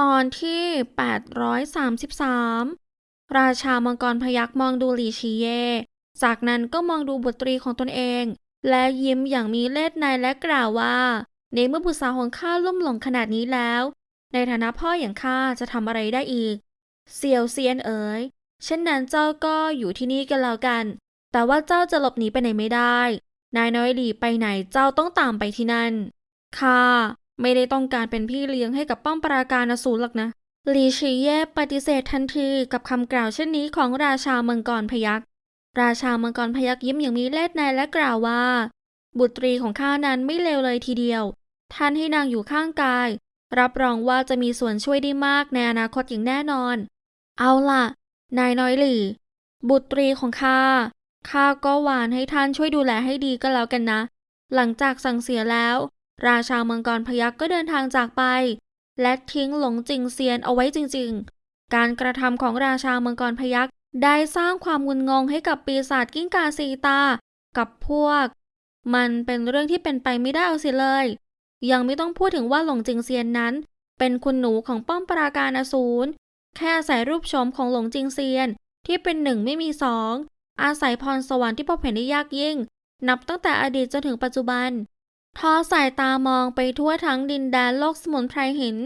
ตอนที่ 833 ราชามังกรพยักมองดูหลีชีเย จากนั้นก็มองดูบุตรีของตนเอง และยิ้มอย่างมีเล่ห์ในและกล่าวว่า ในเมื่อบุตรสาวของข้าลุ่มหลงขนาดนี้แล้ว ในฐานะพ่ออย่างข้าจะทำอะไรได้อีก เซียวเซียนเอ๋ยเช่นนั้นเจ้าก็อยู่ที่นี่กันแล้วกัน แต่ว่าเจ้าจะหลบหนีไปไหนไม่ได้ นายน้อยหลีไปไหนเจ้าต้องตามไปที่นั่นข้า ไม่ได้ต้องการเป็นพี่เลี้ยงให้กับป้อมปราการอสูรหรอกนะลีชีเย่ปฏิเสธทันทีกับคำกล่าวเช่นนี้ของราชามังกรพยักราชามังกรพยักยิ้มอย่างมีเล่ห์ในและกล่าวว่า บุตรีของข้านั้นไม่เลวเลยทีเดียว ท่านให้นางอยู่ข้างกาย รับรองว่าจะมีส่วนช่วยได้มากในอนาคตอย่างแน่นอน เอาล่ะ นายน้อยหลี่ บุตรีของข้าข้าก็หวานให้ท่านช่วยดูแลให้ดีก็แล้วกันนะ หลังจากสั่งเสียแล้ว ราชามังกรพยักก็เดินทางจากไป และทิ้งหลงจิงเซียนเอาไว้จริง ๆ การกระทำของราชามังกรพยักได้สร้างความงุนงงให้กับปีศาจกิ้งกาสีตา กับพวก มันเป็นเรื่องที่เป็นไปไม่ได้เอาสียเลย ยังไม่ต้องพูดถึงว่าหลงจิงเซียนนั้น เป็นคุณหนูของป้อมปราการอสูรแค่อาศัยรูปโฉมของหลงจิงเซียนที่เป็นหนึ่งไม่มีสองอาศัยพรสวรรค์ที่พบเห็นได้ยากยิ่ง นับตั้งแต่อดีตจนถึงปัจจุบัน ทอสายตามองไปทั่วทั้งดินแดนโลกสมุนไพรหิน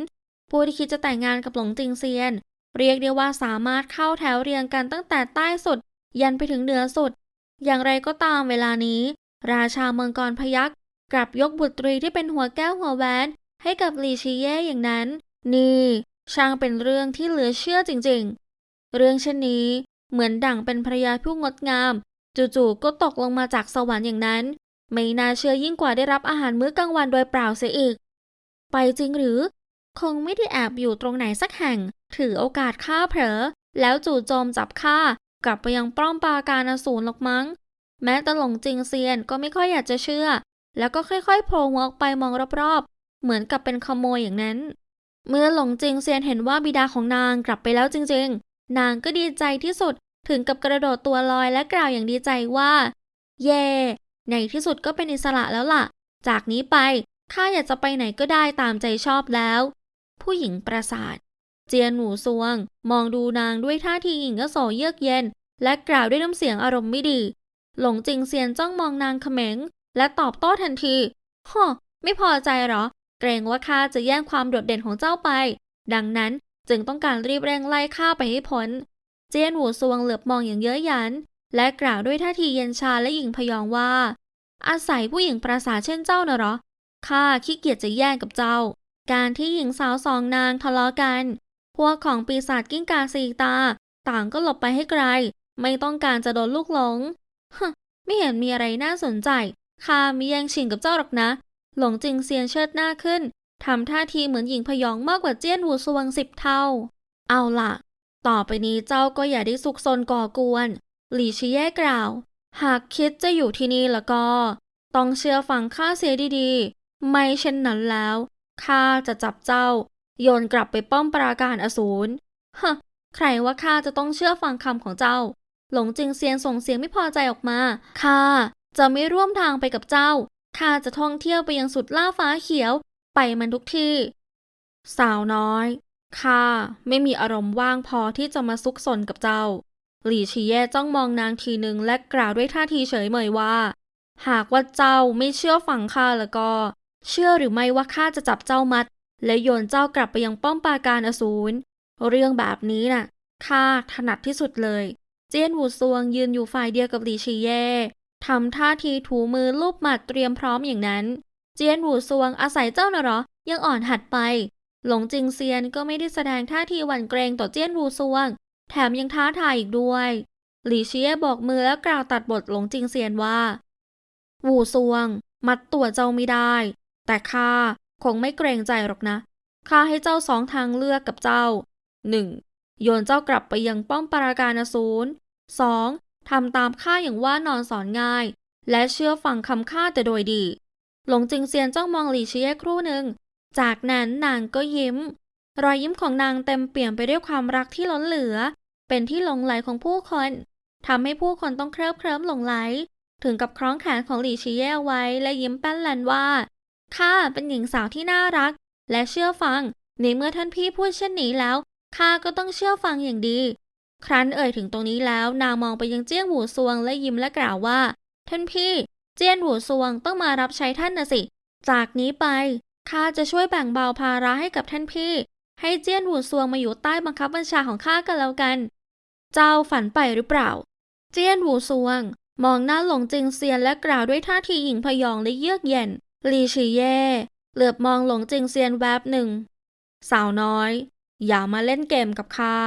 ผู้ที่คิดจะแต่งงานกับหลงจิงเซียน เรียกได้ว่าสามารถเข้าแถวเรียงกันตั้งแต่ใต้สุด ยันไปถึงเหนือสุด อย่างไรก็ตามเวลานี้ ราชาเมืองกรพยักกลับยกบุตรีที่เป็นหัวแก้วหัวแหวนให้กับลีชีเย่อย่างนั้น นี่ช่างเป็นเรื่องที่เหลือเชื่อจริงๆ เรื่องเช่นนี้เหมือนดั่งเป็นภรรยาผู้งดงาม จู่ๆก็ตกลงมาจากสวรรค์อย่างนั้น ไม่น่าเชื่อยิ่งกว่าได้รับอาหารมื้อกลางวันโดยเปล่าเสียอีก ไปจริงหรือ คงไม่ได้แอบอยู่ตรงไหนสักแห่ง ถือโอกาสฆ่าเผลอ แล้วจู่โจมจับฆ่ากลับไปยังป้อมปราการอสูรหรอกมั้ง แม้แต่หลงจิงเซียนก็ไม่ค่อยอยากจะเชื่อ แล้วก็ค่อยๆโผล่หัวออกไปมองรอบๆ เหมือนกับเป็นขโมยอย่างนั้น เมื่อหลงจิงเซียนเห็นว่าบิดาของนางกลับไปแล้วจริง ๆ นางก็ดีใจที่สุดถึงกับกระโดดตัวลอยและกล่าวอย่างดีใจว่า เย่ ในที่สุดก็เป็นอิสระแล้วล่ะ จากนี้ไปข้าอยากจะไปไหนก็ได้ตามใจชอบแล้ว ผู้หญิงประสาท เจียนหนูซวง มองดูนางด้วยท่าทีหญิงก็โสเยือกเย็น และกล่าวด้วยน้ำเสียงอารมณ์ไม่ดี หลงจิงเซียนจ้องมองนางเขม็ง และตอบโต้ทันทีฮอไม่พอใจเหรอ เกรงว่าข้าจะแย่งความโดดเด่นของเจ้าไป ดังนั้นจึงต้องการรีบเร่งไล่ข้าไปให้พ้น เจียนหูซวงเหลือบมองอย่างเย้ยหยัน และกล่าวด้วยท่าทีเย็นชาและหญิงพยองว่า อาศัยผู้หญิงประสาทเช่นเจ้าน่ะหรอข้าขี้เกียจจะแย่งกับเจ้า การที่หญิงสาวสองนางทะเลาะกัน พวกของปีศาจกิ้งกาสีตา ต่างก็หลบไปให้ไกล ไม่ต้องการจะโดนลูกหลงฮไม่เห็นมีอะไรน่าสนใจข้าม่แย่งชิงกับเจ้าหรอกนะ หลงจิงเซียนเชิดหน้าขึ้นทำท่าทีเหมือนหญิงพยองมากกว่าเจี้ยนหูสวงสิบเท่า เอาล่ะ ต่อไปนี้เจ้าก็อย่าได้ซุกซนก่อกวน หลี่ชีแย่กล่าว หากคิดจะอยู่ที่นี่แล้วก็ ต้องเชื่อฟังข้าเสียดีๆ ไม่เช่นนั้นแล้วข้าจะจับเจ้า โยนกลับไปป้อมปราการอสูรฮะใครว่าข้าจะต้องเชื่อฟังคำของเจ้า หลงจิงเซียนส่งเสียงไม่พอใจออกมาข้าจะไม่ร่วมทางไปกับเจ้าข้าจะท่องเที่ยวไปยังสุดล่าฟ้าเขียวไปมันทุกที่ สาวน้อยข้าไม่มีอารมณ์ว่างพอที่จะมาซุกซนกับเจ้า หลี่ชีแย่จ้องมองนางทีหนึ่งและกล่าวด้วยท่าทีเฉยเมยว่า หากว่าเจ้าไม่เชื่อฟังข้าแล้วก็ เชื่อหรือไม่ว่าข้าจะจับเจ้ามัด และโยนเจ้ากลับไปยังป้อมปราการอสูรเรื่องแบบนี้น่ะข้าถนัดที่สุดเลย เจียนหูซวงยืนอยู่ฝ่ายเดียวกับหลี่ชีแย่ทำท่าทีถูมือลูบหมัดเตรียมพร้อมอย่างนั้น เจียนหูซวงอาศัยเจ้าน่ะเหรอ ยังอ่อนหัดไป หลงจิงเซียนก็ไม่ได้แสดงท่าทีหวั่นเกรงต่อเจียนวูซวง แถมยังท้าทายอีกด้วย หลี่เชียบอกมือแล้วกล่าวตัดบทหลงจิงเซียนว่า วูซวง มัดตัวเจ้าไม่ได้ แต่ข้าคงไม่เกรงใจหรอกนะข้าให้เจ้าสองทางเลือกกับเจ้า 1. โยนเจ้ากลับไปยังป้อมปราการอสูร 2. ทำตามข้าอย่างว่านอนสอนง่าย และเชื่อฟังคำข้าแต่โดยดี หลงจิงเซียนจ้องมองหลี่เชียครู่หนึ่ง จากนั้นนางก็ยิ้ม รอยยิ้มของนางเต็มเปี่ยมไปด้วยความรักที่ล้นเหลือ เป็นที่หลงไหลของผู้คนทำให้ผู้คนต้องเคลิบเคลิ้มหลงไหล ถึงกับคล้องแขนของหลี่ชีเย่เอาไว้และยิ้มแป้นแลนว่าข้าเป็นหญิงสาวที่น่ารัก และเชื่อฟังในเมื่อท่านพี่พูดเช่นนี้แล้วข้าก็ต้องเชื่อฟังอย่างดี ครั้นเอ่ยถึงตรงนี้แล้วนางมองไปยังเจี้ยนหูซวงและยิ้มและกล่าวว่า ท่านพี่ เจี้ยนหูซวงต้องมารับใช้ท่านนะสิ จากนี้ไปข้าจะช่วยแบ่งเบาภาระให้กับท่านพี่ ให้เจี้ยนหูซวงมาอยู่ใต้บังคับบัญชาของข้ากันแล้วกัน เจ้าฝันไปหรือเปล่า เจี้ยนหูซวง มองหน้าหลงจิงเซียนและกล่าวด้วยท่าทีหยิ่งพยองและเยือกเย็นลีชีเย่เหลือบมองหลงจิงเซียนแวบหนึ่ง สาวน้อย อย่ามาเล่นเกมกับข้า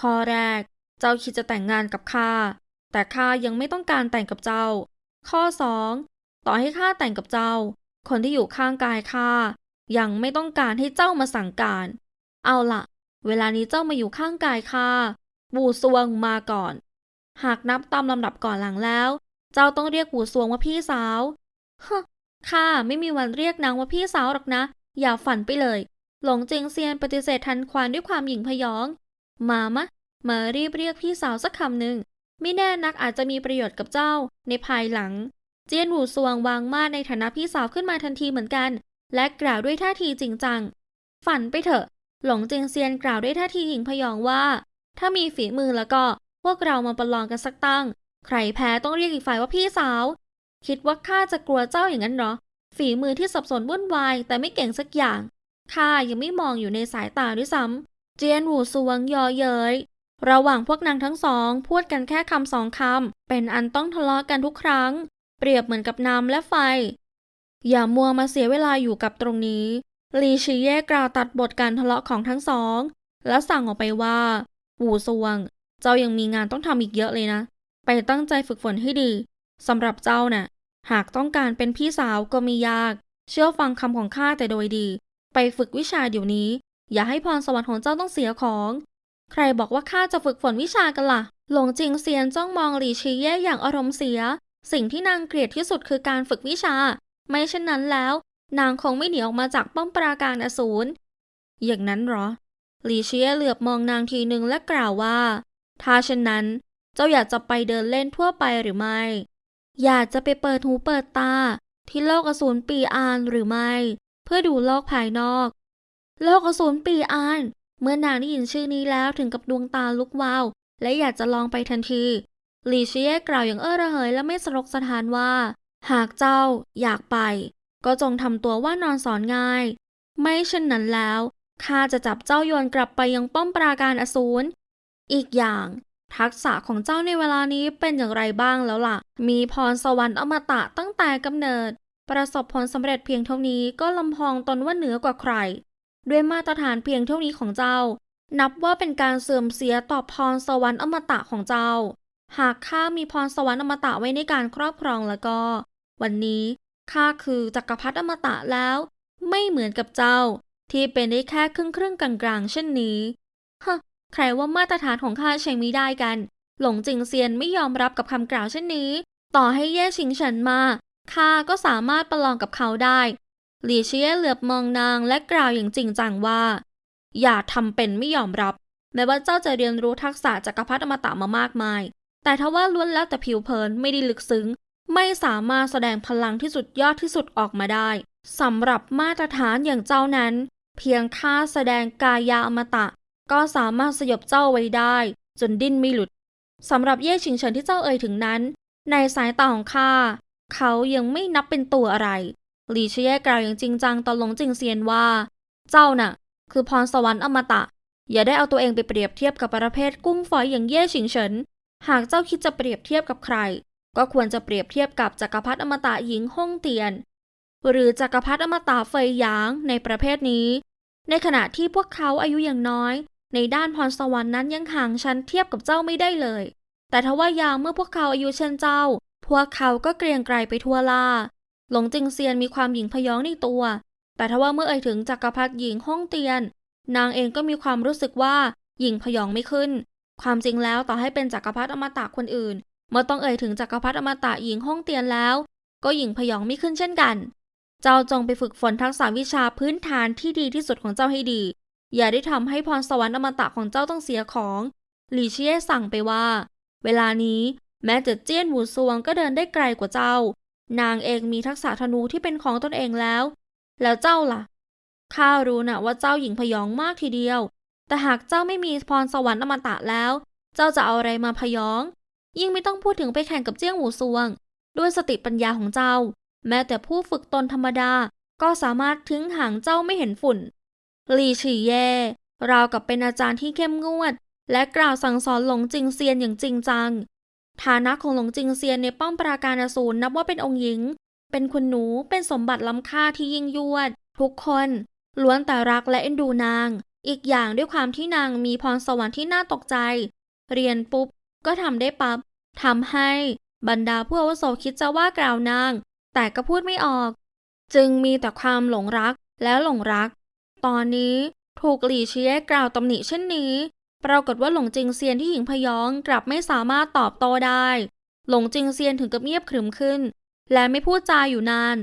ข้อแรก เจ้าคิดจะแต่งงานกับข้าแต่ข้ายังไม่ต้องการแต่งกับเจ้า ข้อสองต่อให้ข้าแต่งกับเจ้า คนที่อยู่ข้างกายข้ายังไม่ต้องการให้เจ้ามาสั่งการ เอาล่ะเวลานี้เจ้ามาอยู่ข้างกายข้าบูซวงมาก่อน หากนับตามลำดับก่อนหลังแล้ว เจ้าต้องเรียกบูซวงว่าพี่สาวฮะข้าไม่มีวันเรียกนางว่าพี่สาวหรอกนะ อย่าฝันไปเลย หลงเจิงเซียนปฏิเสธทันควันด้วยความหยิ่งพยอง มามะ มารีบเรียกพี่สาวสักคำหนึ่งไม่แน่นักอาจจะมีประโยชน์กับเจ้าในภายหลัง เจียนหูซวงวางมาในฐานะพี่สาวขึ้นมาทันทีเหมือนกัน และกล่าวด้วยท่าทีจริงจัง ฝันไปเถอะ หลงเจิงเซียนกล่าวด้วยท่าทีหยิ่งพยองว่า ถ้ามีฝีมือแล้วก็พวกเรามาประลองกันสักตั้ง ใครแพ้ต้องเรียกอีกฝ่ายว่าพี่สาว คิดว่าข้าจะกลัวเจ้าอย่างนั้นเหรอ ฝีมือที่สับสนวุ่นวายแต่ไม่เก่งสักอย่างข้ายังไม่มองอยู่ในสายตาด้วยซ้ำเจียนหูซวงยอเย้ยระหว่างพวกนางทั้งสอง พูดกันแค่คำสองคำเป็นอันต้องทะเลาะกันทุกครั้ง เปรียบเหมือนกับน้ำและไฟ อย่ามัวมาเสียเวลาอยู่กับตรงนี้ ลีชีเย่กล่าวตัดบทการทะเลาะของทั้งสอง และสั่งออกไปว่าหูซวง เจ้ายังมีงานต้องทำอีกเยอะเลยนะ ไปตั้งใจฝึกฝนให้ดีสำหรับเจ้าน่ะ หากต้องการเป็นพี่สาวก็ไม่ยาก เชื่อฟังคำของข้าแต่โดยดี ไปฝึกวิชาเดี๋ยวนี้ อย่าให้พรสวรรค์ของเจ้าต้องเสียของ ใครบอกว่าข้าจะฝึกฝนวิชากันล่ะ หลงจิงเซียนจ้องมองหลี่ชีเย่อย่างอารมณ์เสีย สิ่งที่นางเกลียดที่สุดคือการฝึกวิชา ไม่เช่นนั้นแล้ว นางคงไม่หนีออกมาจากป้อมปราการอสูร อย่างนั้นเหรอหลีเชียเหลือบมองนางทีหนึ่งและกล่าวว่า ถ้าเช่นนั้น เจ้าอยากจะไปเดินเล่นทั่วไปหรือไม่ อยากจะไปเปิดหูเปิดตา ที่โลกอสูรปีอานหรือไม่ เพื่อดูโลกภายนอก โลกอสูรปีอาน เมื่อนางได้ยินชื่อนี้แล้วถึงกับดวงตาลุกวาว และอยากจะลองไปทันทีหลีเชียกล่าวอย่างเอ้อระเหยและไม่สรกสถานว่า หากเจ้าอยากไป ก็จงทำตัวว่านอนสอนง่าย ไม่เช่นนั้นแล้วข้าจะจับเจ้าโยนกลับไปยังป้อมปราการอสูร อีกอย่าง ทักษะของเจ้าในเวลานี้เป็นอย่างไรบ้างแล้วล่ะ มีพรสวรรค์อมตะตั้งแต่กำเนิด ประสบผลสำเร็จเพียงเท่านี้ก็ลำพองตนว่าเหนือกว่าใคร ด้วยมาตรฐานเพียงเท่านี้ของเจ้า นับว่าเป็นการเสื่อมเสียต่อพรสวรรค์อมตะของเจ้า หากข้ามีพรสวรรค์อมตะไว้ในการครอบครองแล้วก็ วันนี้ ข้าคือจักรพรรดิอมตะแล้ว ไม่เหมือนกับเจ้า ที่เป็นได้แค่ครึ่งครึ่งๆกลางๆเช่นนี้ฮะใครว่ามาตรฐานของข้าใช้ไม่ได้กัน หลงจิงเซียนไม่ยอมรับกับคำกล่าวเช่นนี้ ต่อให้เย่ชิงเฉินมาข้าก็สามารถประลองกับเขาได้ หลี่เชียเหลือบมองนางและกล่าวอย่างจริงจังว่า อย่าทำเป็นไม่ยอมรับ แม้ว่าเจ้าจะเรียนรู้ทักษะจักรพรรดิอมตะมามากมาย แต่ทว่าล้วนแล้วแต่ผิวเผินไม่ได้ลึกซึ้ง ไม่สามารถแสดงพลังที่สุดยอดที่สุดออกมาได้สำหรับมาตรฐานอย่างเจ้านั้น เพียงค่าแสดงกายาอมตะ ก็สามารถสยบเจ้าไว้ได้ จนดิ้นไม่หลุดสำหรับเย่ชิงเฉินที่เจ้าเอ่ยถึงนั้น ในสายตาของข้าเขายังไม่นับเป็นตัวอะไรหลีเชียกล่าวอย่างจริงจังต่อหลงจิงเซียนว่า เจ้าน่ะ คือพรสวรรค์อมตะ อย่าได้เอาตัวเองไปเปรียบเทียบกับประเภทกุ้งฝอยอย่างเย่ชิงเฉินหากเจ้าคิดจะเปรียบเทียบกับใคร ก็ควรจะเปรียบเทียบกับจักรพรรดิอมตะหญิงฮ่องเตียน หรือจักรพรรดิอมตะเฟยหยางในประเภทนี้ ในขณะที่พวกเขาอายุอย่างน้อย ในด้านพรสวรรค์นั้นยังห่างชั้นเทียบกับเจ้าไม่ได้เลย แต่ทว่ายามเมื่อพวกเขาอายุเช่นเจ้า พวกเขาก็เกรียงไกรไปทั่วล่า หลงจิงเซียนมีความหญิงพยองในตัว แต่ทว่าเมื่อเอ่ยถึงจักรพรรดิหญิงฮ่องเตียน นางเองก็มีความรู้สึกว่าหญิงพยองไม่ขึ้น ความจริงแล้วต่อให้เป็นจักรพรรดิอมตะคนอื่น เมื่อต้องเอ่ยถึงจักรพรรดิอมตะหญิงฮ่องเตียนแล้ว ก็หญิงพยองไม่ขึ้นเช่นกัน เจ้าจงไปฝึกฝนทักษะวิชาพื้นฐานที่ดีที่สุดของเจ้าให้ดี อย่าได้ทำให้พรสวรรค์อมตะของเจ้าต้องเสียของหลี่เชี่ยสั่งไปว่า เวลานี้แม้จะเจี้ยนหูซวงก็เดินได้ไกลกว่าเจ้า นางเองมีทักษะธนูที่เป็นของตนเองแล้ว แล้วเจ้าล่ะข้ารู้นะว่าเจ้าหญิงพยองมากทีเดียว แต่หากเจ้าไม่มีพรสวรรค์อมตะแล้ว เจ้าจะเอาอะไรมาพยอง ยิ่งไม่ต้องพูดถึงไปแข่งกับเจี้ยงหูซวง ด้วยสติปัญญาของเจ้า แม้แต่ผู้ฝึกตนธรรมดาก็สามารถทิ้งห่างเจ้าไม่เห็นฝุ่นลีฉีเย่ราวกับเป็นอาจารย์ที่เข้มงวด และกล่าวสั่งสอนหลงจิงเซียนอย่างจริงจัง ฐานะของหลงจิงเซียนในป้อมปราการอสูรนับว่าเป็นองค์หญิง เป็นคุณหนูเป็นสมบัติล้ำค่าที่ยิ่งยวด ทุกคนล้วนแต่รักและเอ็นดูนาง อีกอย่างด้วยความที่นางมีพรสวรรค์ที่น่าตกใจ เรียนปุ๊บก็ทำได้ปับ๊บ ทำให้บรรดาผู้อาวุโสคิดจะว่ากล่าวนาง แต่ก็พูดไม่ออก จึงมีแต่ความหลงรักและหลงรัก ตอนนี้ถูกหลี่เชียกล่าวตำหนิเช่นนี้ ปรากฏว่าหลงจิงเซียนที่หญิงพยองกลับไม่สามารถตอบโต้ได้ หลงจิงเซียนถึงกับเงียบขรึมขึ้น และไม่พูดจาอยู่นาน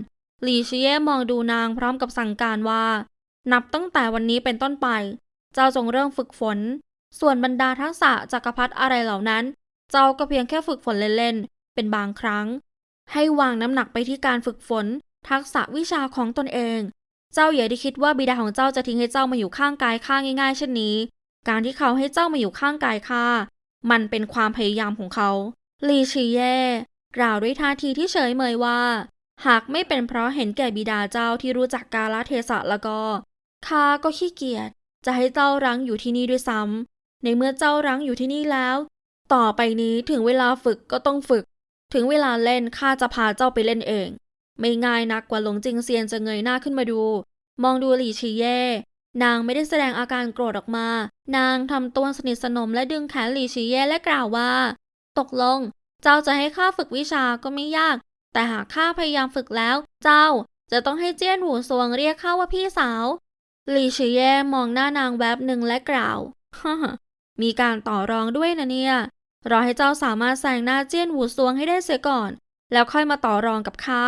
หลี่เชียมองดูนางพร้อมกับสั่งการว่า นับตั้งแต่วันนี้เป็นต้นไป เจ้าจงเริ่มฝึกฝน ส่วนบรรดาทักษะจักรพรรดิอะไรเหล่านั้น เจ้าก็เพียงแค่ฝึกฝนเล่นๆ เป็นบางครั้ง ให้วางน้ำหนักไปที่การฝึกฝน ทักษะวิชาของตนเอง เจ้าอย่าได้คิดว่าบิดาของเจ้าจะทิ้งให้เจ้ามาอยู่ข้างกายข้าง่ายๆเช่นนี้ การที่เขาให้เจ้ามาอยู่ข้างกายข้ามันเป็นความพยายามของเขา ลีชีเย่กล่าวด้วยท่าทีที่เฉยเมยว่า หากไม่เป็นเพราะเห็นแก่บิดาเจ้าที่รู้จักกาลเทศะแล้วก็ข้าก็ขี้เกียจจะให้เจ้ารั้งอยู่ที่นี่ด้วยซ้ำในเมื่อเจ้ารั้งอยู่ที่นี่แล้ว ต่อไปนี้ถึงเวลาฝึกก็ต้องฝึก ถึงเวลาเล่นข้าจะพาเจ้าไปเล่นเอง ไม่ง่ายนักกว่าหลงจิงเซียนจะเงยหน้าขึ้นมาดู มองดูหลี่ชีเย่ นางไม่ได้แสดงอาการโกรธออกมา นางทำตัวสนิทสนมและดึงแขนหลี่ชีเย่และกล่าวว่า ตกลง เจ้าจะให้ข้าฝึกวิชาก็ไม่ยาก แต่หากข้าพยายามฝึกแล้ว เจ้าจะต้องให้เจี้ยนหูซวงเรียกข้าว่าพี่สาวหลี่ชีเย่มองหน้านางแวบหนึ่งและกล่าว มีการต่อรองด้วยนะเนี่ย รอให้เจ้าสามารถแซงหน้าเจี้ยนหูซวงให้ได้เสียก่อน แล้วค่อยมาต่อรองกับข้า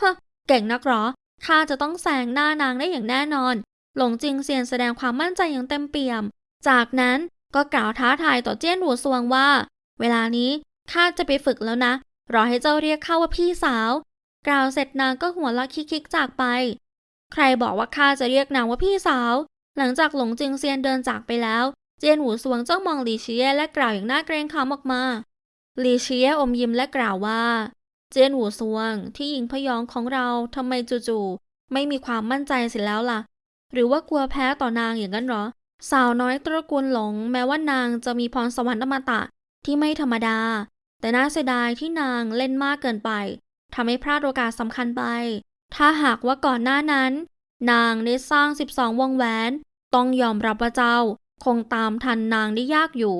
ฮะเก่งนักหรอข้าจะต้องแซงหน้านางได้อย่างแน่นอน หลงจิงเซียนแสดงความมั่นใจอย่างเต็มเปี่ยม จากนั้นก็กล่าวท้าทายต่อเจี้ยนหูซวงว่า เวลานี้ข้าจะไปฝึกแล้วนะ รอให้เจ้าเรียกข้าว่าพี่สาว กล่าวเสร็จนางก็หัวเราะคิกๆจากไป ใครบอกว่าข้าจะเรียกนางว่าพี่สาว หลังจากหลงจิงเซียนเดินจากไปแล้ว เจียนหูสวงจ้องมองหลีเชียและกล่าวอย่างน่าเกรงขามออกมาหลีเชียอมยิ้มและกล่าวว่า เจียนหูสวงที่หญิงพยองของเราทำไมจู่ๆไม่มีความมั่นใจเสร็จแล้วล่ะ หรือว่ากลัวแพ้ต่อนางอย่างนั้นหรอ สาวน้อยตระกูลหลง แม้ว่านางจะมีพรสวรรค์อมตะที่ไม่ธรรมดา แต่น่าเสียดายที่นางเล่นมากเกินไปทำให้พลาดโอกาสสำคัญไป ถ้าหากว่าก่อนหน้านั้น นางได้สร้าง 12 วงแหวน ต้องยอมรับว่าเจ้า คงตามทันนางได้ยากอยู่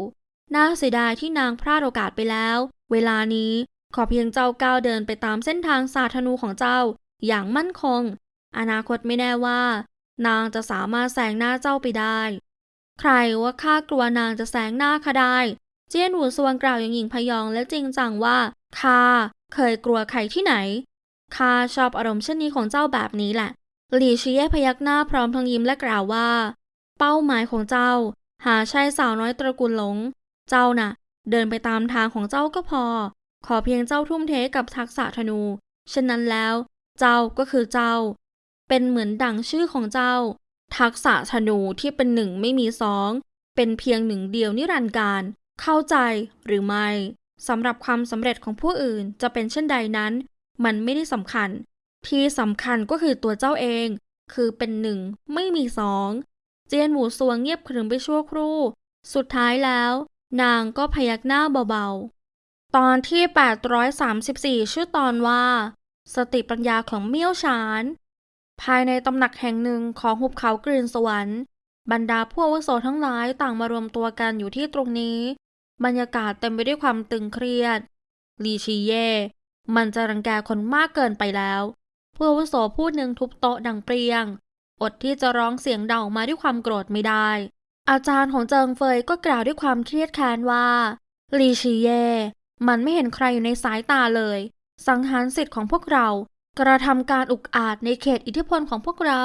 น่าเสียดายที่นางพลาดโอกาสไปแล้ว เวลานี้ขอเพียงเจ้าก้าวเดินไปตามเส้นทางสาธนูของเจ้า อย่างมั่นคง อนาคตไม่แน่ว่า นางจะสามารถแซงหน้าเจ้าไปได้ ใครว่าข้ากลัวนางจะแซงหน้าข้าได้ เจียนหูสวงกล่าวอย่างหญิงพยองและจริงจังว่าข้าเคยกลัวใครที่ไหนข้าชอบอารมณ์เช่นนี้ของเจ้าแบบนี้แหละ หลีชีเย่พยักหน้าพร้อมทั้งยิ้มและกล่าวว่า เป้าหมายของเจ้า หาใช่สาวน้อยตระกูลหลง เจ้าน่ะ เดินไปตามทางของเจ้าก็พอ ขอเพียงเจ้าทุ่มเทกับทักษะธนูเช่นนั้นแล้ว เจ้าก็คือเจ้า เป็นเหมือนดังชื่อของเจ้า ทักษะธนูที่เป็นหนึ่งไม่มีสอง เป็นเพียงหนึ่งเดียวนิรันดร์การ เข้าใจหรือไม่สำหรับความสำเร็จของผู้อื่นจะเป็นเช่นใดนั้น มันไม่ได้สำคัญ ที่สำคัญก็คือตัวเจ้าเอง คือเป็นหนึ่งไม่มีสอง เจียนหมูสวงเงียบขรึมไปชั่วครู่ สุดท้ายแล้ว นางก็พยักหน้าเบาๆ ตอนที่ 834 ชื่อตอนว่า สติปัญญาของเมี่ยวฉาน ภายในตำหนักแห่งหนึ่งของหุบเขากรีนสวรรค์ บรรดาผู้อาวุโสทั้งหลายต่างมารวมตัวกันอยู่ที่ตรงนี้ บรรยากาศเต็มไปด้วยความตึงเครียด ลีชีเย่ มันจะรังแกคนมากเกินไปแล้วผู้อาวุโสพูดหนึ่งทุบโต๊ะดังเปรียง อดที่จะร้องเสียงเดามาด้วยความโกรธไม่ได้ อาจารย์ของเจิงเฟยก็กล่าวด้วยความเครียดแค้นว่าลีชีเย่มันไม่เห็นใครอยู่ในสายตาเลย สังหารสิทธิ์ของพวกเรา กระทำการอุกอาจในเขตอิทธิพลของพวกเรา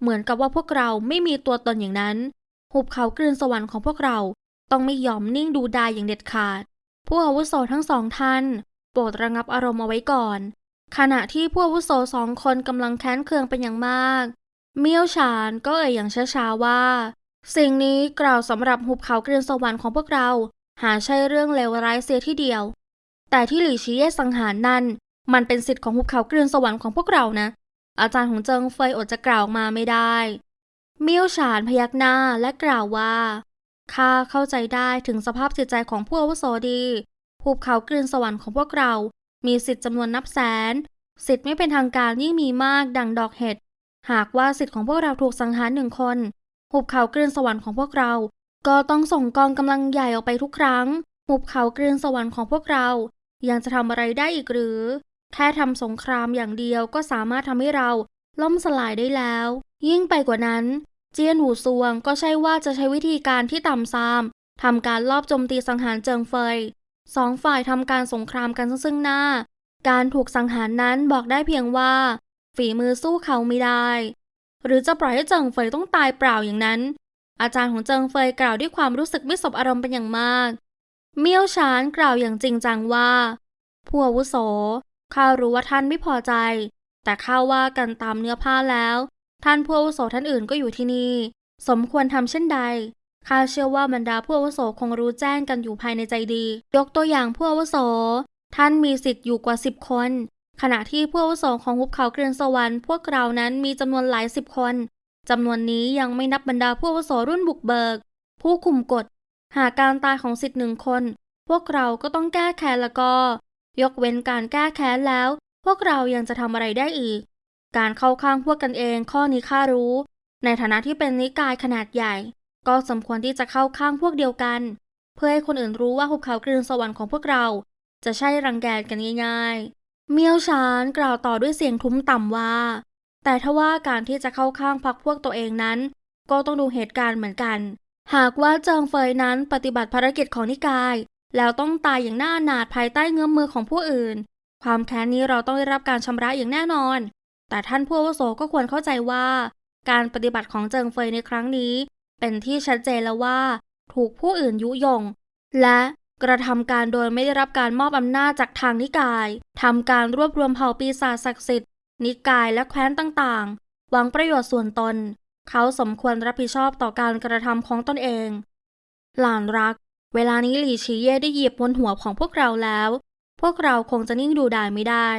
เหมือนกับว่าพวกเราไม่มีตัวตนอย่างนั้น หุบเขากลืนสวรรค์ของพวกเราต้องไม่ยอมนิ่งดูดายอย่างเด็ดขาด ผู้อาวุโสทั้งสองท่าน โปรดระงับอารมณ์เอาไว้ก่อน ขณะที่ผู้อาวุโสสองคนกำลังแค้นเคืองเป็นอย่างมาก เมียวฉานก็เอ่ยอย่างช้าๆว่า สิ่งนี้กล่าวสำหรับหุบเขาเกรียนสวรรค์ของพวกเรา หาใช่เรื่องเลวร้ายเสียที่เดียว แต่ที่หลี่ชี้เย่สังหารนั่น มันเป็นสิทธิ์ของหุบเขาเกรียนสวรรค์ของพวกเรานะ อาจารย์ของเจิงเฟยอดจะกล่าวมาไม่ได้ เมียวฉานพยักหน้าและกล่าวว่าข้าเข้าใจได้ถึงสภาพจิตใจของผู้อาวุโสดีภูเขาเกรียนสวรรค์ของพวกเรา มีสิทธิ์จำนวนนับแสน สิทธิ์ไม่เป็นทางการยิ่งมีมากดังดอกเห็ด หากว่าสิทธิ์ของพวกเราถูกสังหารหนึ่งคน หุบเขาเกรียนสวรรค์ของพวกเรา ก็ต้องส่งกองกำลังใหญ่ออกไปทุกครั้ง หุบเขาเกรียนสวรรค์ของพวกเรา ยังจะทำอะไรได้อีกหรือ แค่ทำสงครามอย่างเดียวก็สามารถทำให้เราล่มสลายได้แล้ว ยิ่งไปกว่านั้น เจียนหูซวงก็ใช่ว่าจะใช้วิธีการที่ต่ำซามทำการลอบโจมตีสังหารเจิงเฟยสองฝ่ายทำการสงครามกันซึ่งหน้า การถูกสังหารนั้นบอกได้เพียงว่า ฝีมือสู้เขาไม่ได้ หรือจะปล่อยให้เจิงเฟยต้องตายเปล่าอย่างนั้น อาจารย์ของเจิงเฟยกล่าวด้วยความรู้สึกไม่สบอารมณ์เป็นอย่างมาก เมี่ยวฉานกล่าวอย่างจริงจังว่าผู้อาวุโสข้ารู้ว่าท่านไม่พอใจ แต่ข้าว่ากันตามเนื้อผ้าแล้ว ท่านผู้อาวุโสท่านอื่นก็อยู่ที่นี่ สมควรทำเช่นใดข้าเชื่อว่าบรรดาผู้อาวุโสคงรู้แจ้งกันอยู่ภายในใจดี ยกตัวอย่างผู้อาวุโส ท่านมีสิทธิ์อยู่กว่าสิบคน ขณะที่ผู้อาวุโสของหุบเขาเกรียนสวรรค์พวกเรานั้นมีจำนวนหลายสิบคนจำนวนนี้ยังไม่นับบรรดาผู้อาวุโสรุ่นบุกเบิก ผู้คุมกฎ หากการตายของสิทธิ์หนึ่งคน พวกเราก็ต้องแก้แค้นแล้วก็ ยกเว้นการแก้แค้นแล้ว พวกเรายังจะทำอะไรได้อีก การเข้าข้างพวกกันเองข้อนี้ข้ารู้ ในฐานะที่เป็นนิกายขนาดใหญ่ ก็สมควรที่จะเข้าข้างพวกเดียวกัน เพื่อให้คนอื่นรู้ว่าหุบเขากลืนสวรรค์ของพวกเรา จะใช่รังแกกันง่ายๆ เมียวชานกล่าวต่อด้วยเสียงทุ้มต่ำว่า แต่ถ้าว่าการที่จะเข้าข้างพรรคพวกตัวเองนั้น ก็ต้องดูเหตุการณ์เหมือนกัน หากว่าเจิงเฟยนั้นปฏิบัติภารกิจของนิกาย แล้วต้องตายอย่างน่าอนาถภายใต้เงื้อมมือของผู้อื่น ความแค้นนี้เราต้องได้รับการชำระอย่างแน่นอน แต่ท่านผู้วโสก็ควรเข้าใจว่า การปฏิบัติของเจิงเฟยในครั้งนี้ เป็นที่ชัดเจนแล้วว่า ถูกผู้อื่นยุยง และ กระทำการโดยไม่ได้รับการมอบอำนาจจากทางนิกายทำการรวบรวมเผ่าปีศาจศักดิ์สิทธิ์ นิกายและแคว้นต่างๆ หวังประโยชน์ส่วนตน เขาสมควรรับผิดชอบต่อการกระทำของตนเอง หลานรัก เวลานี้หลี่ชีเย่ได้เหยียบบนหัวของพวกเราแล้ว พวกเราคงจะนิ่งดูดายไม่ได้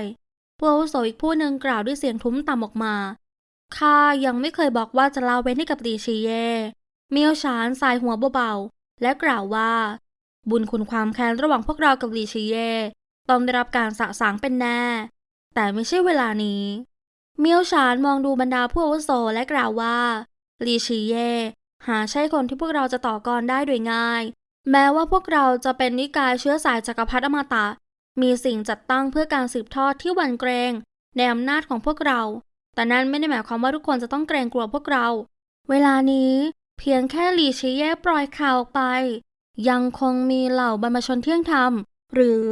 ผู้อาวุโสอีกผู้หนึ่งกล่าวด้วยเสียงทุ้มต่ำออกมาข้ายังไม่เคยบอกว่าจะลาเว้นให้กับหลี่ชีเย่เมียวชานสายหัวเบาๆและกล่าวว่า บุญคุณความแค้นระหว่างพวกเรากับลีชีเย่ต้องได้รับการสะสางเป็นแน่ แต่ไม่ใช่เวลานี้ เมียวชานมองดูบรรดาผู้อาวุโสและกล่าวว่าลีชีเย่หาใช่คนที่พวกเราจะต่อกรได้โดยง่าย แม้ว่าพวกเราจะเป็นนิกายเชื้อสายจักรพรรดิอมตะ มีสิ่งจัดตั้งเพื่อการสืบทอดที่หวั่นเกรงในอำนาจของพวกเรา แต่นั้นไม่ได้หมายความว่าทุกคนจะต้องเกรงกลัวพวกเรา เวลานี้เพียงแค่ลีชีเย่ปล่อยข่าวออกไป ยังคงมีเหล่าบรรพชนเที่ยงธรรม หรือ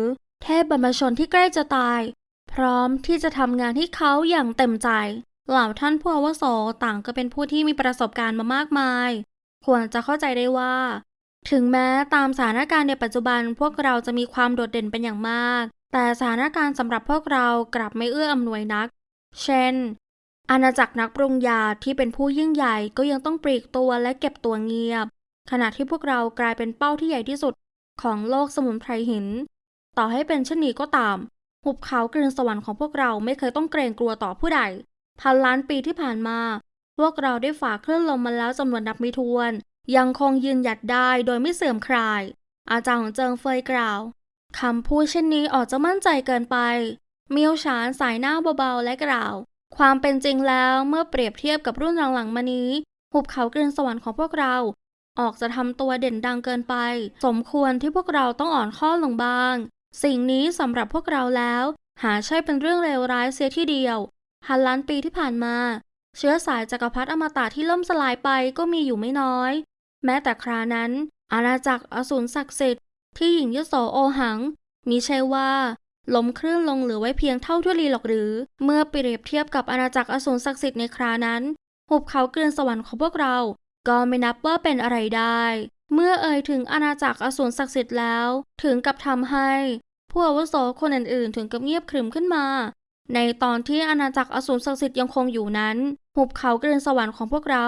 เทพบรรพชนที่ใกล้จะตาย พร้อมที่จะทำงานให้เขาอย่างเต็มใจ เหล่าท่านผู้อาวุโสต่างก็เป็นผู้ที่มีประสบการณ์มามากมาย ควรจะเข้าใจได้ว่า ถึงแม้ตามสถานการณ์ในปัจจุบันพวกเราจะมีความโดดเด่นเป็นอย่างมาก แต่สถานการณ์สำหรับพวกเรากลับไม่เอื้ออำนวยนัก เช่น อาณาจักรนักปรุงยาที่เป็นผู้ยิ่งใหญ่ก็ยังต้องปลีกตัวและเก็บตัวเงียบ ขณะที่พวกเรากลายเป็นเป้าที่ใหญ่ที่สุดของโลกสมุนไพรหิน ต่อให้เป็นเช่นนี้ก็ตาม หุบเขากลืนสวรรค์ของพวกเราไม่เคยต้องเกรงกลัวต่อผู้ใด พันล้านปีที่ผ่านมา พวกเราได้ฝ่าคลื่นลมมาแล้วจำนวนนับไม่ถ้วน ยังคงยืนหยัดได้โดยไม่เสื่อมคลาย อาจารย์ของเจิงเฟยกล่าวคำพูดเช่นนี้ออกจะมั่นใจเกินไป เมียวฉานสายหน้าเบาๆและกล่าว ความเป็นจริงแล้วเมื่อเปรียบเทียบกับรุ่นหลังๆมานี้ หุบเขากลืนสวรรค์ของพวกเรา ออกจะทำตัวเด่นดังเกินไป สมควรที่พวกเราต้องอ่อนข้อลงบ้าง สิ่งนี้สำหรับพวกเราแล้ว หาใช่เป็นเรื่องเลวร้ายเสียทีเดียวพันล้านปีที่ผ่านมา เชื้อสายจักรพรรดิอมตะที่ล่มสลายไปก็มีอยู่ไม่น้อย แม้แต่ครานั้น อาณาจักรอสูรศักดิ์สิทธิ์ที่หญิงยโสโอหัง มีใช่ว่าล้มคลื่นลงเหลือไว้เพียงเท่าทุลีหรอกหรือ เมื่อเปรียบเทียบกับอาณาจักรอสูรศักดิ์สิทธิ์ในครานั้น หุบเขาเกลื่อนสวรรค์ของพวกเรา ก็ไม่นับว่าเป็นอะไรได้ เมื่อเอ่ยถึงอาณาจักรอสูรศักดิ์สิทธิ์แล้ว ถึงกับทำให้ ผู้อาวุโสคนอื่นๆ ถึงกับเงียบขรึมขึ้นมา ในตอนที่อาณาจักรอสูรศักดิ์สิทธิ์ยังคงอยู่นั้น หุบเขาเกรียนสวรรค์ของพวกเรา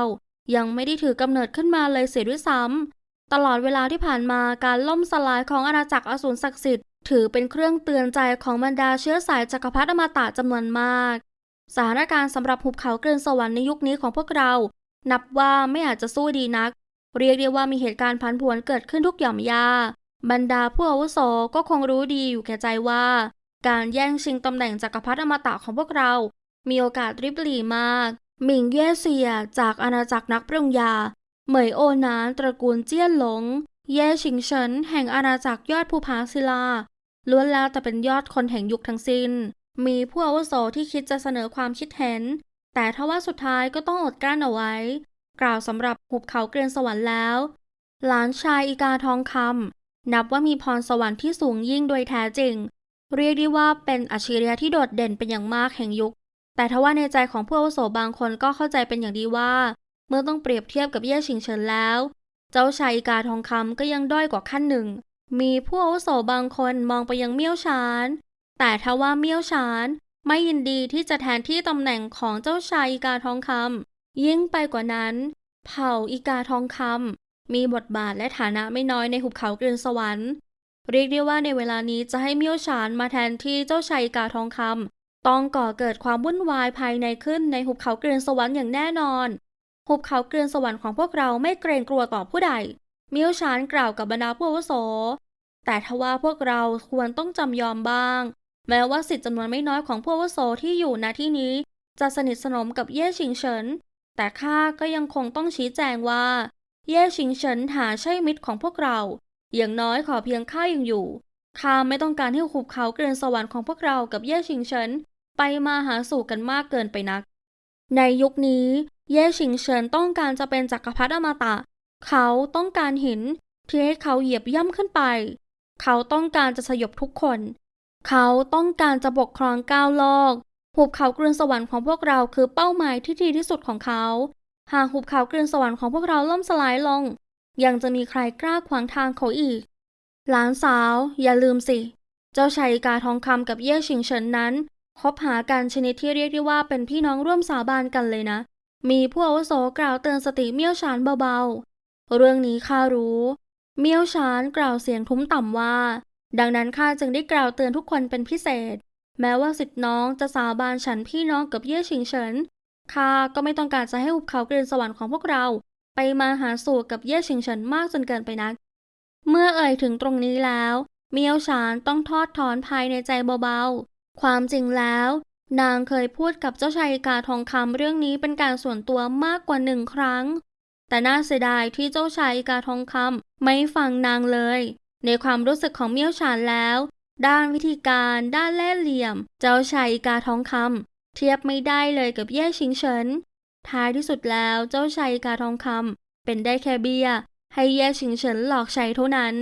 ยังไม่ได้ถือกำเนิดขึ้นมาเลยเสียด้วยซ้ำตลอดเวลาที่ผ่านมาการล่มสลายของอาณาจักรอสูรศักดิ์สิทธิ์ถือเป็นเครื่องเตือนใจของบรรดาเชื้อสายจักรพรรดิอมตะจำนวนมาก สถานการณ์สำหรับหุบเขาเกรียนสวรรค์ในยุคนี้ของพวกเรา นับว่าไม่อาจจะสู้ดีนัก เรียกได้ว่ามีเหตุการณ์ผันผวนเกิดขึ้นทุกหย่อมยา บรรดาผู้อาวุโสก็คงรู้ดีอยู่แก่ใจว่า การแย่งชิงตำแหน่งจักรพรรดิอมตะของพวกเรา มีโอกาสริบหรี่มากหมิงเย่เซียจากอาณาจักรนักปรุงยา เหมยโอนานตระกูลเจี้ยนหลง เย่ชิงเฉินแห่งอาณาจักรยอดภูผาศิลาล้วนแล้วแต่เป็นยอดคนแห่งยุคทั้งสิ้น มีผู้อาวุโสที่คิดจะเสนอความคิดเห็น แต่ทว่าสุดท้ายก็ต้องอดกลั้นเอาไว้ กล่าวสำหรับหุบเขาเกรียนสวรรค์แล้ว หลานชายอีกาทองคำนับว่ามีพรสวรรค์ที่สูงยิ่งโดยแท้จริง เรียกได้ว่าเป็นอัจฉริยะที่โดดเด่นเป็นอย่างมากแห่งยุค แต่ทว่าในใจของผู้อาวุโสบางคนก็เข้าใจเป็นอย่างดีว่า เมื่อต้องเปรียบเทียบกับเย่ชิงเฉินแล้ว เจ้าชายอีกาทองคำก็ยังด้อยกว่าขั้นหนึ่ง มีผู้อาวุโสบางคนมองไปยังเมี่ยวชานแต่ทว่าเมี่ยวชาน ไม่ยินดีที่จะแทนที่ตำแหน่งของเจ้าชายอีกาทองคำยิ่งไปกว่านั้น เผ่าอีกาทองคำมีบทบาทและฐานะไม่น้อยในหุบเขาเกรียนสวรรค์ เรียกได้ว่าในเวลานี้จะให้เมี่ยวชานมาแทนที่เจ้าชายอีกาทองคำต้องก่อเกิดความวุ่นวายภายในขึ้นในหุบเขาเกรียนสวรรค์อย่างแน่นอน หุบเขาเกรียนสวรรค์ของพวกเราไม่เกรงกลัวต่อผู้ใด เมี่ยวชานกล่าวกับบรรดาผู้อาวุโสแต่ทว่าพวกเราควรต้องจำยอมบ้าง แม้ว่าสิทธิ์จำนวนไม่น้อยของผู้วุโสที่อยู่ณที่นี้ จะสนิทสนมกับเย่ชิงเฉิน แต่ข้าก็ยังคงต้องชี้แจงว่า เย่ชิงเฉินหาใช่มิตรของพวกเรา อย่างน้อยขอเพียงข้ายังอยู่ข้าไม่ต้องการให้หุบเขาเกรียนสวรรค์ของพวกเรากับเย่ชิงเฉินไปมาหาสู่กันมากเกินไปนัก ในยุคนี้ เย่ชิงเฉินต้องการจะเป็นจักรพรรดิอมตะ เขาต้องการหินที่ให้เขาเหยียบย่ำขึ้นไป เขาต้องการจะสยบทุกคน เขาต้องการจะปกครองก้าวโลก หุบเขาเกรียนสวรรค์ของพวกเราคือเป้าหมายที่ดีที่สุดของเขา หากหุบเขาเกรียนสวรรค์ของพวกเราล่มสลายลง ยังจะมีใครกล้าขวางทางเขาอีก หลานสาว อย่าลืมสิ เจ้าชายกาทองคำกับเย่ชิงเฉินนั้นคบหากันชนิดที่เรียกได้ว่าเป็นพี่น้องร่วมสาบานกันเลยนะ มีผู้อาวุโสกล่าวเตือนสติเมี่ยวชานเบาๆ เรื่องนี้ข้ารู้ เมี่ยวชานกล่าวเสียงทุ้มต่ำว่า ดังนั้นข้าจึงได้กล่าวเตือนทุกคนเป็นพิเศษ แม้ว่าสิทธิน้องจะสาบานฉันพี่น้องกับเย่ชิงเฉินข้าก็ไม่ต้องการจะให้หุบเขาเกรียนสวรรค์ของพวกเรา ไปมาหาสู่กับเย่ชิงเฉินมากจนเกินไปนัก เมื่อเอ่ยถึงตรงนี้แล้ว เมียวฉานต้องทอดถอนภายในใจเบาๆ ความจริงแล้ว นางเคยพูดกับเจ้าชายกาทองคำเรื่องนี้เป็นการส่วนตัวมากกว่าหนึ่งครั้ง แต่น่าเสียดายที่เจ้าชายกาทองคำไม่ฟังนางเลย ในความรู้สึกของเมียวฉานแล้ว ด้านวิธีการด้านเล่เหลี่ยม เจ้าชายกาทองคำเทียบไม่ได้เลยกับเย่ชิงเฉินท้ายที่สุดแล้วเจ้าชายกาทองคำเป็นได้แค่เบี้ย ให้เย่ชิงเฉินหลอกใช้เท่านั้น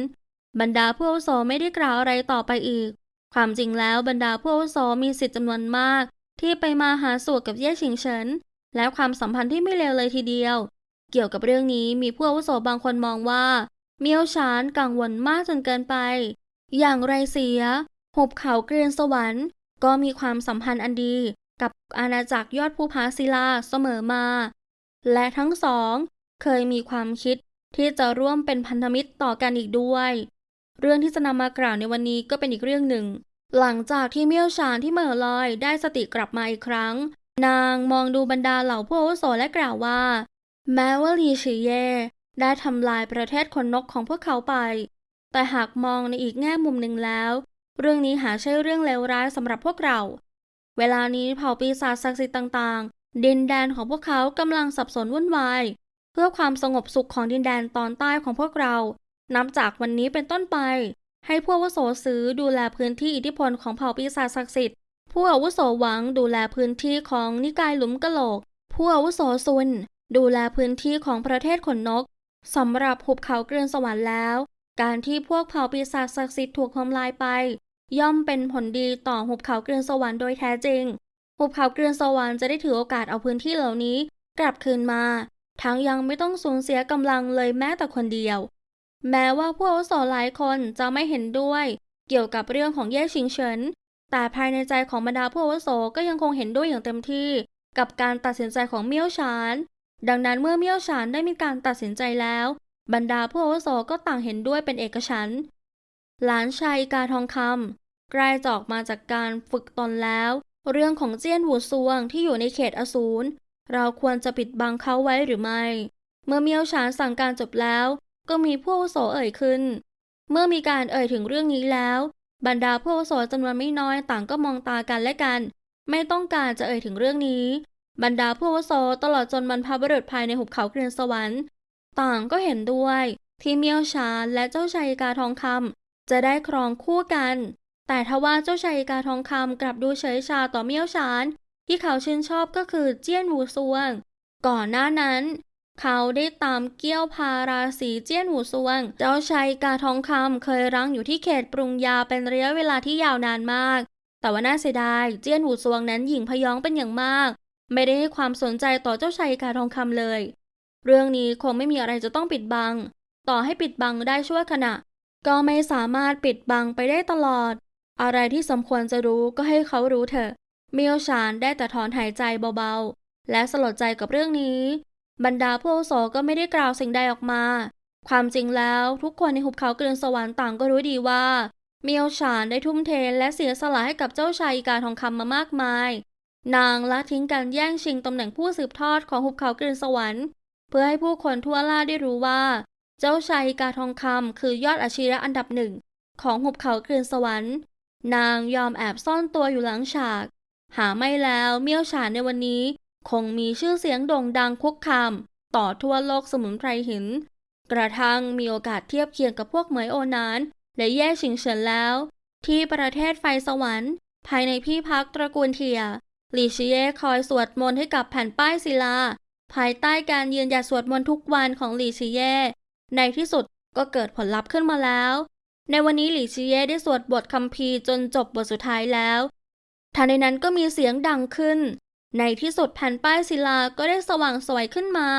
บรรดาผู้อาวุโสไม่ได้กล่าวอะไรต่อไปอีก ความจริงแล้วบรรดาผู้อาวุโสมีสิทธิ์จำนวนมาก ที่ไปมาหาสู่กับเย่ชิงเฉินและความสัมพันธ์ที่ไม่เลวเลยทีเดียว เกี่ยวกับเรื่องนี้มีผู้อาวุโสบางคนมองว่า เมียวชานกังวลมากจนเกินไป อย่างไรเสีย หุบเขาเกรียนสวรรค์ ก็มีความสัมพันธ์อันดีกับอาณาจักรยอดภูผาศิลาเสมอมา และทั้งสองเคยมีความคิดที่จะร่วมเป็นพันธมิตรต่อกันอีกด้วย เรื่องที่จะนำมากล่าวในวันนี้ก็เป็นอีกเรื่องหนึ่ง หลังจากที่เมี่ยวชานที่เหม่อลอยได้สติกลับมาอีกครั้ง นางมองดูบรรดาเหล่าผู้อาวุโสและกล่าวว่า แม้ว่าลีชีเย ได้ทำลายประเทศคนนกของพวกเขาไป แต่หากมองในอีกแง่มุมหนึ่งแล้ว เรื่องนี้หาใช่เรื่องเลวร้ายสำหรับพวกเรา เวลานี้เผ่าปีศาจศักดิ์สิทธิ์ต่างๆ ดินแดนของพวกเขากำลังสับสนวุ่นวาย เพื่อความสงบสุขของดินแดนตอนใต้ของพวกเรา นับจากวันนี้เป็นต้นไป ให้ผู้อาวุโสซื้อดูแลพื้นที่อิทธิพลของเผ่าปีศาจศักดิ์สิทธิ์ ผู้อาวุโสหวังดูแลพื้นที่ของนิกายหลุมกะโหลก ผู้อาวุโสซุนดูแลพื้นที่ของประเทศขนนก สำหรับหุบเขาเกรียนสวรรค์แล้ว การที่พวกเผ่าปีศาจศักดิ์สิทธิ์ถูกทำลายไป ย่อมเป็นผลดีต่อหุบเขาเกรียนสวรรค์โดยแท้จริง หุบเขาเกรียนสวรรค์จะได้ถือโอกาสเอาพื้นที่เหล่านี้ กลับคืนมา ทั้งยังไม่ต้องสูญเสียกำลังเลยแม้แต่คนเดียว แม้ว่าผู้อาวุโสหลายคนจะไม่เห็นด้วย เกี่ยวกับเรื่องของเย่ชิงเฉิน แต่ภายในใจของบรรดาผู้อาวุโสก็ยังคงเห็นด้วยอย่างเต็มที่ กับการตัดสินใจของเมี่ยวฉาน ดังนั้นเมื่อเมี่ยวฉานได้มีการตัดสินใจแล้ว บรรดาผู้อาวุโสก็ต่างเห็นด้วยเป็นเอกฉันท์หลานชายกาทองคำกล้จอกมาจากการฝึกตนแล้ว เรื่องของเจี้ยนหูซวงที่อยู่ในเขตอสูรเราควรจะปิดบังเขาไว้หรือไม่ เมื่อเมียวฉานสั่งการจบแล้ว ก็มีผู้อาวุโสเอ่ยขึ้น เมื่อมีการเอ่ยถึงเรื่องนี้แล้ว บรรดาผู้อาวุโสจำนวนไม่น้อยต่างก็มองตากันและกัน ไม่ต้องการจะเอ่ยถึงเรื่องนี้ บรรดาผู้วโสตลอดจนบรรพบุรุษภายในหุบเขาเกรียนสวรรค์ ต่างก็เห็นด้วย ที่เมียวฉานและเจ้าชายกาทองคำจะได้ครองคู่กัน แต่ทว่าเจ้าชายกาทองคำกลับดูเฉยชาต่อเมียวฉานที่เขาชื่นชอบก็คือเจี้ยนหูซวง ก่อนหน้านั้น เขาได้ตามเกี้ยวพาราสีเจี้ยนหูซวง เจ้าชายกาทองคำเคยรั้งอยู่ที่เขตปรุงยาเป็นระยะเวลาที่ยาวนานมาก แต่ว่าน่าเสียดายเจี้ยนหูซวงนั้นหญิงพยองเป็นอย่างมาก ไม่ได้ให้ความสนใจต่อเจ้าชายกาทองคำเลย เรื่องนี้คงไม่มีอะไรจะต้องปิดบัง ต่อให้ปิดบังได้ชั่วขณะ ก็ไม่สามารถปิดบังไปได้ตลอด อะไรที่สมควรจะรู้ก็ให้เขารู้เถอะเมียวชานได้แต่ถอนหายใจเบาๆ และสลดใจกับเรื่องนี้ บรรดาผู้อาวุโสก็ไม่ได้กล่าวสิ่งใดออกมา ความจริงแล้วทุกคนในหุบเขาเกลือนสวรรค์ต่างก็รู้ดีว่าเมียวฉานได้ทุ่มเทและเสียสละให้กับเจ้าชายอีกาทองคำมามากมาย นางละทิ้งการแย่งชิงตำแหน่งผู้สืบทอดของหุบเขาเกลือนสวรรค์ เพื่อให้ผู้คนทั่วล่าได้รู้ว่า เจ้าชายกาทองคำคือยอดอาชีพอันดับหนึ่งของหุบเขาเกลือนสวรรค์ นางยอมแอบซ่อนตัวอยู่หลังฉาก หาไม่แล้วเมี่ยวฉานในวันนี้ คงมีชื่อเสียงโด่งดังคุกคาม ต่อทั่วโลกสมุนไพรหิน กระทั่งมีโอกาสเทียบเคียงกับพวกเหมยโอนานและแย่ชิงเฉินแล้ว ที่ประเทศไฟสวรรค์ ภายในที่พักตระกูลเทีย ลีชิเย่คอยสวดมนต์ให้กับแผ่นป้ายศิลา ภายใต้การยืนหยัดสวดมนต์ทุกวันของหลีชิเย่ ในที่สุดก็เกิดผลลัพธ์ขึ้นมาแล้ว ในวันนี้หลีชิเย่ได้สวดบทคัมภีร์จนจบบทสุดท้ายแล้วทันในนั้นก็มีเสียงดังขึ้น ในที่สุดแผ่นป้ายศิลาก็ได้สว่างสวยขึ้นมา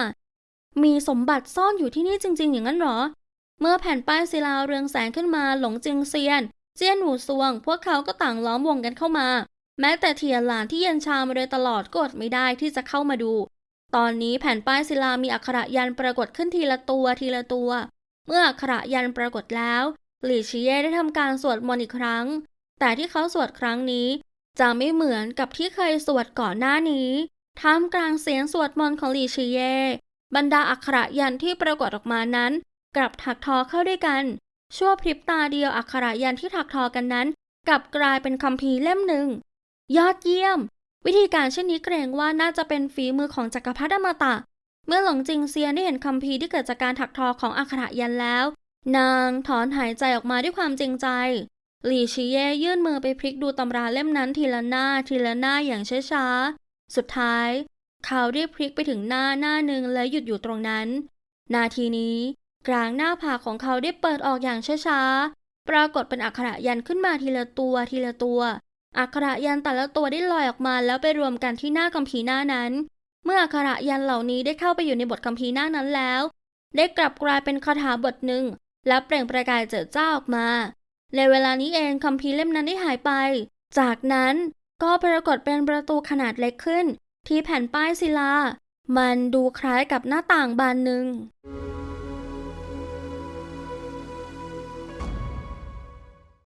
มีสมบัติซ่อนอยู่ที่นี่จริง ๆ อย่างนั้นหรอ เมื่อแผ่นป้ายศิลาเรืองแสงขึ้นมาหลงจิงเซียน เจี้ยนหูซวง พวกเขาก็ต่างล้อมวงกันเข้ามา แม้แต่เทียนหลานที่เย็นชามาโดยตลอดก็อดไม่ได้ที่จะเข้ามาดู ตอนนี้แผ่นป้ายศิลามีอักขระยันปรากฏขึ้นทีละตัวทีละตัว เมื่ออักขระยันปรากฏแล้วหลี่ชิเย่ได้ทำการสวดมนต์อีกครั้ง แต่ที่เขาสวดครั้งนี้ จะไม่เหมือนกับที่เคยสวดก่อนหน้านี้ท่ามกลางเสียงสวดมนต์ของหลี่ชิเย่บรรดาอักขระยันที่ปรากฏออกมานั้น กลับถักทอเข้าด้วยกัน ชั่วพริบตาเดียวอักขระยันที่ถักทอกันนั้น กลับกลายเป็นคัมภีร์เล่มหนึ่ง ยอดเยี่ยม วิธีการเช่นนี้เกรงว่าน่าจะเป็นฝีมือของจักรพรรดิอมตะ เมื่อหลงจิงเซียนได้เห็นคัมภีที่เกิดจากการถักทอของอักขระยันแล้ว นางถอนหายใจออกมาด้วยความจริงใจ หลี่ชิเย่ยื่นมือไปพลิกดูตำราเล่มนั้นทีละหน้าทีละหน้าอย่างช้าๆ สุดท้าย เขาได้พลิกไปถึงหน้าหน้าหนึ่งและหยุดอยู่ตรงนั้น นาทีนี้ กลางหน้าผากของเขาได้เปิดออกอย่างช้าๆ ปรากฏเป็นอักขระยันขึ้นมาทีละตัวทีละตัว อักขระยันแต่ละตัวได้ลอยออกมาแล้วไปรวมกันที่หน้าคัมภีร์หน้านั้น เมื่ออักขระยันเหล่านี้ได้เข้าไปอยู่ในบทคัมภีร์หน้านั้นแล้ว ได้กลับกลายเป็นคาถาบทหนึ่ง และเปล่งประกายเจิดจ้าออกมา ในเวลานี้เองคัมภีร์เล่มนั้นได้หายไป จากนั้นก็ปรากฏเป็นประตูขนาดเล็กขึ้น ที่แผ่นป้ายศิลา มันดูคล้ายกับหน้าต่างบานหนึ่ง